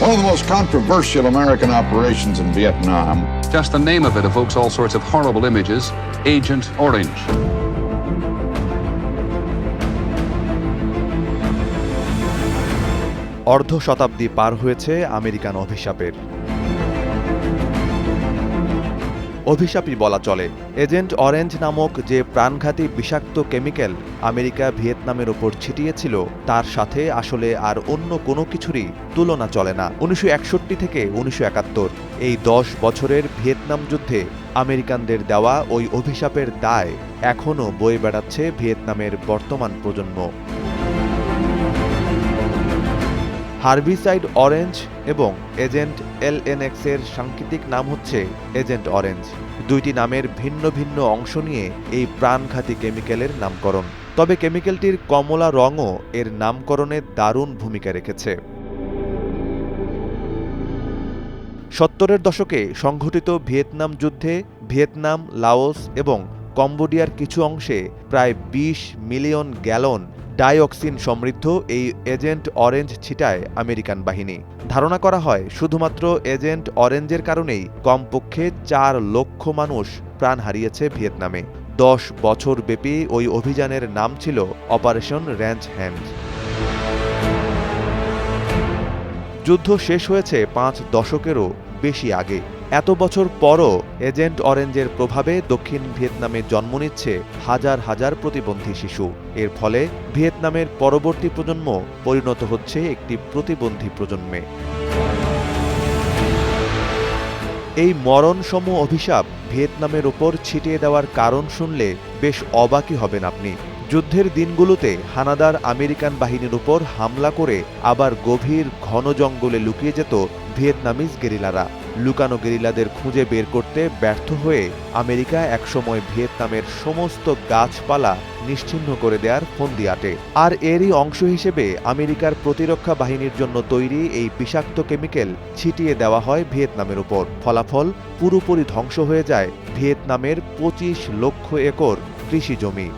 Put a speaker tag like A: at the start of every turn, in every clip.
A: One of the most controversial American operations in Vietnam
B: Just the name of it evokes all sorts of horrible images. Agent Orange.
C: অর্ধ শতাব্দী পার হয়েছে American অভিশাপের অভিশাপই বলা চলে। Agent orange নামক যে প্রাণঘাতী বিষাক্ত কেমিক্যাল আমেরিকা ভিয়েতনামের ওপর ছিটিয়েছিল, তার সাথে আসলে আর অন্য কোনো কিছুরই তুলনা চলে না। উনিশশো একষট্টি থেকে উনিশশো একাত্তর, এই দশ বছরের ভিয়েতনাম যুদ্ধে আমেরিকানদের দেওয়া ওই অভিশাপের দায় এখনও বয়ে বেড়াচ্ছে ভিয়েতনামের বর্তমান প্রজন্ম। হার্বিসাইড অরেঞ্জ এবং এজেন্ট এলএনএক্স এর সাংকেতিক নাম হচ্ছে এজেন্ট অরেঞ্জ। দুইটি নামের ভিন্ন ভিন্ন অংশ নিয়ে এই প্রাণঘাতী কেমিক্যালের নামকরণ। তবে কেমিক্যালটির কমলা রঙও এর নামকরণে দারুণ ভূমিকা রেখেছে। সত্তরের দশকে সংঘটিত ভিয়েতনাম যুদ্ধে ভিয়েতনাম, লাওস এবং কম্বোডিয়ার কিছু অংশে প্রায় ২০ মিলিয়ন গ্যালন ডাইঅক্সিন সমৃদ্ধ এই এজেন্ট অরেঞ্জ ছিটায় আমেরিকান বাহিনী। ধারণা করা হয়, শুধুমাত্র এজেন্ট অরেঞ্জের কারণেই কমপক্ষে চার লক্ষ মানুষ প্রাণ হারিয়েছে ভিয়েতনামে। দশ বছর ব্যাপী ওই অভিযানের নাম ছিল অপারেশন র্যাঞ্চ হ্যান্ড। যুদ্ধ শেষ হয়েছে পাঁচ দশকেরও বেশি আগে। এত বছর পরও এজেন্ট অরেঞ্জের প্রভাবে দক্ষিণ ভিয়েতনামে জন্ম নিচ্ছে হাজার হাজার প্রতিবন্ধী শিশু। এর ফলে ভিয়েতনামের পরবর্তী প্রজন্ম পরিণত হচ্ছে একটি প্রতিবন্ধী প্রজন্মে। এই মরণসম অভিশাপ ভিয়েতনামের ওপর ছিটিয়ে দেওয়ার কারণ শুনলে বেশ অবাকই হবেন আপনি। যুদ্ধের দিনগুলোতে হানাদার আমেরিকান বাহিনীর উপর হামলা করে আবার গভীর ঘন জঙ্গলে লুকিয়ে যেত ভিয়েতনামিজ গেরিলারা। লুকানো গেরিলাদের খুঁজে বের করতে ব্যর্থ হয়ে আমেরিকা একসময় ভিয়েতনামের সমস্ত গাছপালা নিশ্চিহ্ন করে দেওয়ার ফন্দি আটে। আর এরই অংশ হিসেবে আমেরিকার প্রতিরক্ষা বাহিনীর জন্য তৈরি এই বিষাক্ত কেমিক্যাল ছিটিয়ে দেওয়া হয় ভিয়েতনামের উপর। ফলাফল পুরোপুরি ধ্বংস হয়ে যায় ভিয়েতনামের পঁচিশ লক্ষ একর কৃষি জমি।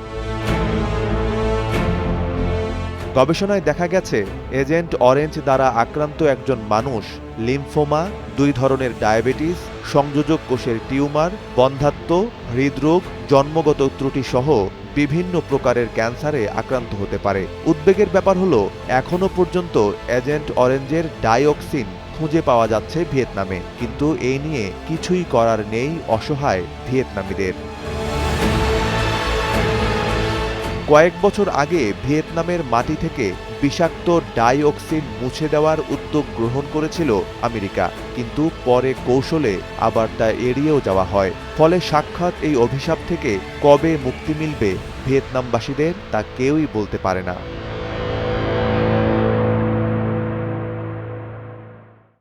C: গবেষণায় দেখা গেছে, এজেন্ট অরেঞ্জ দ্বারা আক্রান্ত একজন মানুষ লিম্ফোমা, দুই ধরনের ডায়াবেটিস, সংযোজক কোষের টিউমার, বন্ধাত্ম, হৃদরোগ, জন্মগত ত্রুটি সহ বিভিন্ন প্রকারের ক্যান্সারে আক্রান্ত হতে পারে। উদ্বেগের ব্যাপার হলো এখনও পর্যন্ত এজেন্ট অরেঞ্জের ডাইঅক্সিন খুঁজে পাওয়া যাচ্ছে ভিয়েতনামে, কিন্তু এই নিয়ে কিছুই করার নেই অসহায় ভিয়েতনামীদের। কয়েক বছর আগে ভিয়েতনামের মাটি থেকে বিষাক্ত ডাইঅক্সিন মুছে দেওয়ার উদ্যোগ গ্রহণ করেছিল আমেরিকা। কিন্তু পরে কৌশলে আবার তা এড়িয়েও যাওয়া হয়। ফলে সাক্ষাৎ এই অভিশাপ থেকে কবে মুক্তি মিলবে ভিয়েতনামবাসীদের তা কেউই বলতে পারে না।